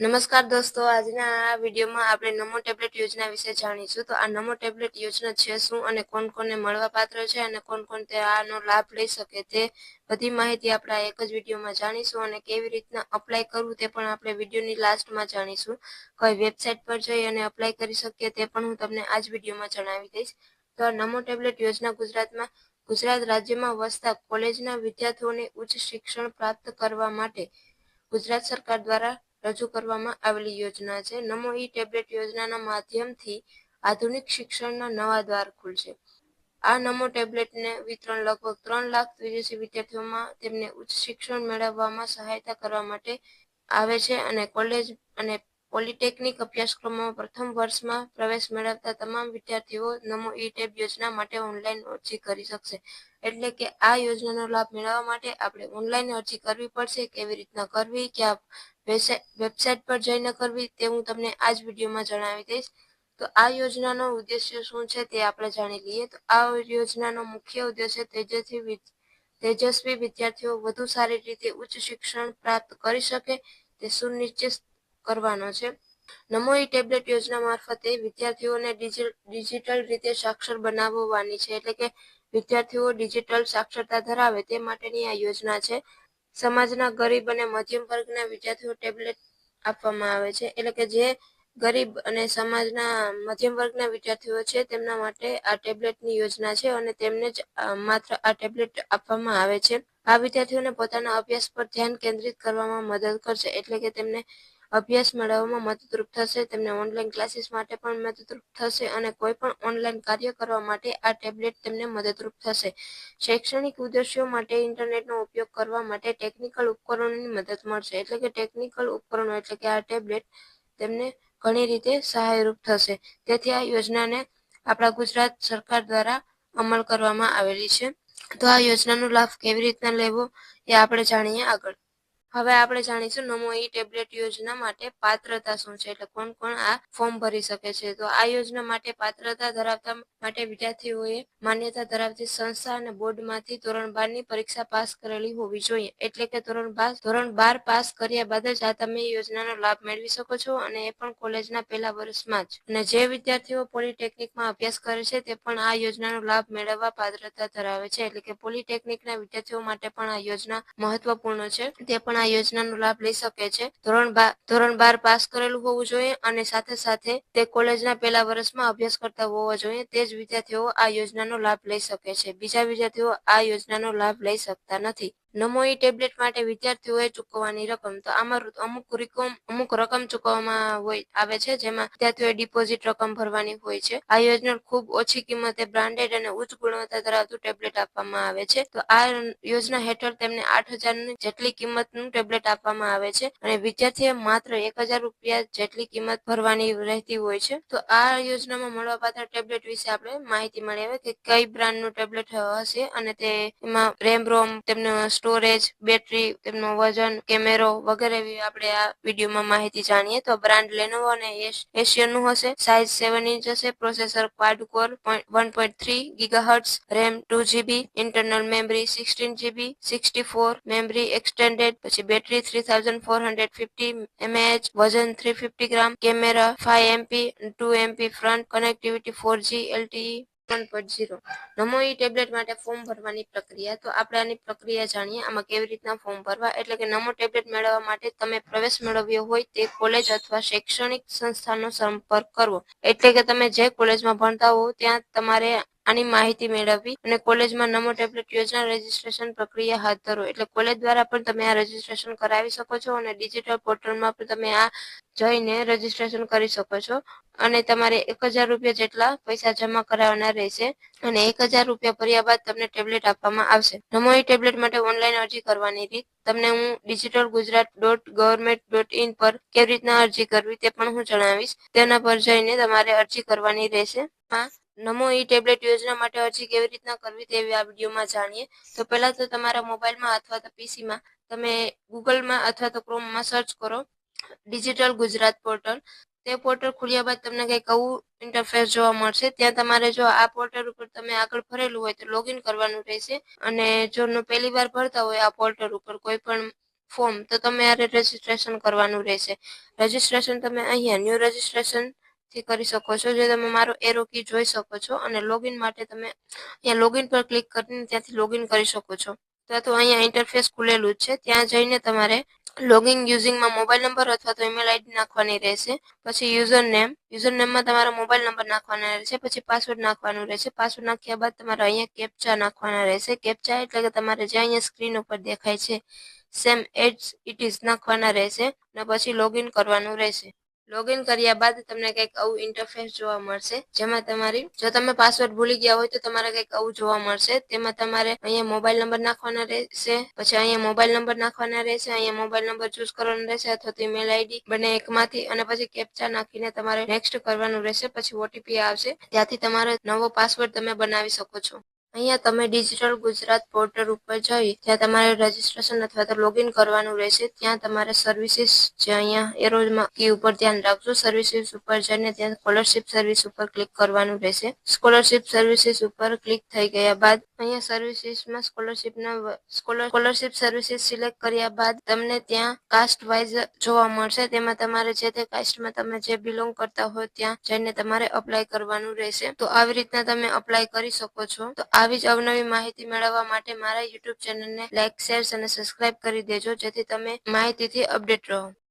નમસ્કાર દોસ્તો, આજના આ વિડીયોમાં આપણે નમો ટેબ્લેટ યોજના વિશે જાણીશું. તો આ નમો ટેબ્લેટ યોજના છે શું અને કોણ કોને મળવા પાત્ર છે અને કોણ કોણ તે આનો લાભ લઈ શકે તે બધી માહિતી આપણે આ એક જ વિડીયોમાં જાણીશું અને કેવી રીતના અપ્લાય કરવું તે પણ આપણે વિડીયોની લાસ્ટમાં જાણીશું. કઈ વેબસાઇટ પર જઈ અને અપ્લાય કરી શકીએ તે પણ હું તમને આ જ વિડીયોમાં જણાવી દઈશ. તો નમો ટેબ્લેટ યોજના ગુજરાતમાં, ગુજરાત રાજ્યમાં વસતા કોલેજના વિદ્યાર્થીઓને ઉચ્ચ શિક્ષણ પ્રાપ્ત કરવા માટે ગુજરાત સરકાર દ્વારા રજૂ કરવામાં આવેલી યોજના છે. નમો ઈ ટેબ્લેટ યોજનાના માધ્યમથી આધુનિક શિક્ષણના નવા દ્વાર ખુલશે. આ નમો ટેબ્લેટને વિતરણ લગભગ ત્રણ લાખ વિદેશી વિદ્યાર્થીઓમાં તેમને ઉચ્ચ શિક્ષણ મેળવવામાં સહાયતા કરવા માટે આવે છે અને કોલેજ અને પોલિટેકનિક અભ્યાસક્રમોમાં પ્રથમ વર્ષમાં પ્રવેશ મેળવતા તમામ વિદ્યાર્થીઓ નમો ઈ ટેબ યોજના માટે ઓનલાઈન અરજી કરી શકશે. એટલે કે આ યોજનાનો લાભ મેળવવા માટે આપણે ઓનલાઈન અરજી કરવી પડશે, કેવી રીતના કરવી, ક્યાં વેબસાઇટ પર જઈને કરવી તે હું તમને આ જ વિડીયોમાં જણાવી દઈશ. તો આ યોજનાનો ઉદ્દેશ્ય શું છે તે આપણે જાણી લઈએ. તો આ યોજનાનો મુખ્ય ઉદ્દેશ્ય તેજસ્વી તેજસ્વી વિદ્યાર્થીઓ વધુ સારી રીતે ઉચ્ચ શિક્ષણ પ્રાપ્ત કરી શકે. તે સુનિશ્ચિત કરવાનો છે. નમો ઈ ટેબ્લેટ યોજના મારફતે વિદ્યાર્થીઓને ડિજિટલ રીતે સાક્ષર બનાવવાની છે. એટલે કે વિદ્યાર્થીઓ ડિજિટલ સાક્ષરતા ધરાવે તે માટેની આ યોજના છે. સમાજના ગરીબ અને મધ્યમ વર્ગના વિદ્યાર્થીઓ ટેબ્લેટ આપવામાં આવે છે. એટલે કે જે ગરીબ અને સમાજના મધ્યમ વર્ગના વિદ્યાર્થીઓ છે, તેમના માટે આ ટેબ્લેટની યોજના છે અને તેમને જ માત્ર આ ટેબ્લેટ આપવામાં આવે છે. આ વિદ્યાર્થીઓને પોતાના અભ્યાસ પર ધ્યાન કેન્દ્રિત કરવામાં મદદ કરશે. એટલે કે તેમને અભ્યાસ મેળવવામાં મદદરૂપ થશે, તેમને ઓનલાઈન ક્લાસીસ માટે પણ મદદરૂપ થશે અને કોઈ પણ ઓનલાઈન કાર્ય કરવા માટે આ ટેબ્લેટ તેમને મદદરૂપ થશે. શૈક્ષણિક ઉદ્દેશ્યો માટે ઇન્ટરનેટનો ઉપયોગ કરવા માટે ટેકનિકલ ઉપકરણોની મદદ મળશે, એટલે કે ટેકનિકલ ઉપકરણો, એટલે કે આ ટેબ્લેટ તેમને ઘણી રીતે સહાયરૂપ થશે. તેથી આ યોજનાને આપણા ગુજરાત સરકાર દ્વારા અમલ કરવામાં આવેલી છે. તો આ યોજનાનો લાભ કેવી રીતના લેવો એ આપણે જાણીએ આગળ. હવે આપણે જાણીશું નમો ઈ ટેબ્લેટ યોજના માટે પાત્રતા શું છે, એટલે કોણ કોણ આ ફોર્મ ભરી શકે છે. તો આ યોજના માટે પાત્રતા ધરાવતા માટે વિદ્યાર્થીઓએ માન્યતા ધરાવતી સંસ્થા અને બોર્ડમાંથી ધોરણ બારની પરીક્ષા પાસ કરેલી હોવી જોઈએ. એટલે કે ધોરણ બાર ધોરણ બાર પાસ કર્યા બાદ જ આ તમે યોજનાનો લાભ મેળવી શકો છો અને એ પણ કોલેજના પહેલા વર્ષમાં જ. અને જે વિદ્યાર્થીઓ પોલિટેકનિકમાં અભ્યાસ કરે છે, તે પણ આ યોજનાનો લાભ મેળવવા પાત્રતા ધરાવે છે. એટલે કે પોલિટેકનિકના વિદ્યાર્થીઓ માટે પણ આ યોજના મહત્વપૂર્ણ છે. તે પણ આ યોજનાનો લાભ લઈ શકે છે. ધોરણ બાર ધોરણ બાર પાસ કરેલું હોવું જોઈએ અને સાથે સાથે તે કોલેજના પહેલા વર્ષમાં અભ્યાસ કરતા હોવા જોઈએ. તે જ વિદ્યાર્થીઓ આ યોજનાનો લાભ લઈ શકે છે. બીજા વિદ્યાર્થીઓ આ યોજનાનો લાભ લઈ શકતા નથી. નમો ઈ ટેબ્લેટ માટે વિદ્યાર્થીઓએ ચૂકવવાની રકમ. તો આમાં અમુક રકમ અમુક રકમ ચૂકવવામાં હોય, આવે છે, જેમાં વિદ્યાર્થીઓએ ડિપોઝિટ રકમ ભરવાની હોય છે. આ યોજના ખૂબ ઓછી કિંમતે બ્રાન્ડેડ અને ઉચ્ચ ગુણવત્તા ધરાવતું ટેબ્લેટ આપવામાં આવે છે. તો આ યોજના હેઠળ તેમને આઠ હજાર જેટલી કિંમતનું ટેબ્લેટ આપવામાં આવે છે અને વિદ્યાર્થીએ માત્ર એક હજાર રૂપિયા જેટલી કિંમત ભરવાની રહેતી હોય છે. તો આ યોજનામાં મળવાપાત્ર ટેબ્લેટ વિશે આપણે માહિતી મળી આવે કે કઈ બ્રાન્ડનું ટેબ્લેટ હશે અને તે એમાં રેમ રોમ તેમનો સ્ટોરેજ બેટરી તેમનું વજન કેમેરો વગેરે આપણે આ વિડીયોમાં માહિતી જાણીએ. તો બ્રાન્ડ લેનોવો અને એશિયનનું હશે. સાઇઝ સેવન ઇંચ હશે. Processor quad core one point three gigahertz RAM two GB internal memory sixteen GB sixty four memory extended પછી battery three thousand four hundred fifty MH વજન three fifty gram camera five MP two MP front connectivity four G LTE Namo E tablet માટે form ભરવાની પ્રક્રિયા. તો આપણે આની પ્રક્રિયા જાણીએ. આમાં કેવી રીતના ફોર્મ ભરવા? એટલે કે નમો ટેબ્લેટ મેળવવા માટે તમે પ્રવેશ મેળવ્યો હોય તે કોલેજ અથવા શૈક્ષણિક સંસ્થાનો સંપર્ક કરવો. એટલે કે તમે જે કોલેજમાં ભણતા હો, ત્યાં તમારે આની માહિતી મેળવવી અને કોલેજમાં નમો ટેબ્લેટ યોજના રજીસ્ટ્રેશન પ્રક્રિયા હાથ ધરો. એટલે કોલેજ દ્વારા પણ તમે આ રજીસ્ટ્રેશન કરાવી શકો છો અને ડિજિટલ પોર્ટલમાં પણ તમે આ જઈને રજીસ્ટ્રેશન કરી શકો છો. અને તમારે એક હજાર રૂપિયા જેટલા પૈસા જમા કરાવવાના રહેશે અને એક હજાર રૂપિયા ભર્યા બાદ તમને ટેબ્લેટ આપવામાં આવશે. નમો ઈ ટેબ્લેટ માટે ઓનલાઈન અરજી કરવાની રીત તમને હું digital Gujarat dot government dot in પર કેવી રીતના અરજી કરવી તે પણ હું જણાવીશ. તેના પર જઈને તમારે અરજી કરવાની રહેશે. નમો ઈ ટેબ્લેટ યોજના માટે અરજી કેવી રીતના કરવી તેવી આ વિડીયોમાં જાણીએ. તો પહેલા તો તમારા મોબાઈલમાં અથવા તો પીસીમાં તમે ગૂગલમાં અથવા તો ક્રોમમાં સર્ચ કરો, ડિજિટલ ગુજરાત પોર્ટલ. તે પોર્ટલ ખુલ્યા બાદ તમને કંઈક આવું ઇન્ટરફેસ જોવા મળશે. ત્યાં તમારે જો આ પોર્ટલ ઉપર તમે આગળ ભરેલું હોય તો લોગિન કરવાનું રહેશે. અને જો પહેલી વાર ભરતા હોય આ પોર્ટલ ઉપર કોઈ પણ ફોર્મ તો તમારે રજીસ્ટ્રેશન કરવાનું રહેશે. રજીસ્ટ્રેશન તમે અહીંયા ન્યૂ રજીસ્ટ્રેશન થી કરી શકો છો. જે તમે મારો એરો કી જોઈ શકો છો અને લોગિન માટે તમે અહીંયા લોગિન પર ક્લિક કરીને ત્યાંથી લોગિન કરી શકો છો. અથવા તો અહીંયા ઇન્ટરફેસ ખુલેલું જ છે. ત્યાં જઈને તમારે લોગિન યુઝિંગમાં મોબાઈલ નંબર અથવા તો ઈમેલ આઈડી નાખવાની રહેશે. પછી યુઝર નેમ યુઝર નેમમાં તમારો મોબાઈલ નંબર નાખવાના રહેશે. પછી પાસવર્ડ નાખવાનું રહેશે. પાસવર્ડ નાખ્યા બાદ તમારે અહીંયા કેપ્ચા નાખવાના રહેશે. કેપ્ચા એટલે કે તમારે જે અહીંયા સ્ક્રીન ઉપર દેખાય છે સેમ એજ ઇટ ઇઝ નાખવાના રહેશે. અને પછી લોગિન કરવાનું રહેશે. લોગિન કર્યા બાદ તમને કંઈક આવું ઇન્ટરફેસ જોવા મળશે. જેમાં તમારી, જો તમે પાસવર્ડ ભૂલી ગયા હોય તો તમારે કંઈક આવું જોવા મળશે. તેમાં તમારે અહીંયા મોબાઈલ નંબર નાખવાના રહેશે, પછી અહીંયા મોબાઈલ નંબર નાખવાના રહેશે, અહીંયા મોબાઈલ નંબર ચૂઝ કરવાનો રહેશે, અથવા તો ઈમેલ આઈડી બંને એકમાંથી, અને પછી કેપ્ચા નાખીને તમારે નેક્સ્ટ કરવાનું રહેશે, પછી ઓટીપી આવશે. ત્યાંથી તમારે નવો પાસવર્ડ તમે બનાવી શકો છો. અહીંયા તમે ડિજિટલ ગુજરાત પોર્ટલ ઉપર જઈ ત્યાં તમારે રજીસ્ટ્રેશન અથવા તો લોગિન કરવાનું રહેશે, ત્યાં તમારે સર્વિસીસ જે અહીંયા એરોમાં કી ઉપર ધ્યાન રાખજો. સર્વિસીસ ઉપર જઈને ત્યાં સ્કોલરશિપ સર્વિસ ઉપર ક્લિક કરવાનું રહેશે. સ્કોલરશિપ સર્વિસીસ ઉપર ક્લિક થઈ ગયા બાદ અહીંયા સર્વિસીસમાં સ્કોલરશિપના સ્કોલરશિપ સર્વિસીસ સિલેક્ટ કર્યા બાદ તમને ત્યાં કાસ્ટ વાઇઝ જોવા મળશે. તેમાં તમારે જે તે કાસ્ટમાં તમે જે બિલોંગ કરતા હોય ત્યાં જઈને તમારે અપ્લાય કરવાનું રહેશે. તો આવી રીતના તમે અપ્લાય કરી શકો છો. તો આવી જ અવનવી માહિતી મેળવવા માટે મારા યુટ્યુબ ચેનલને લાઇક શેર અને સબસ્ક્રાઇબ કરી દેજો. જેથી તમે માહિતીથી અપડેટ રહો.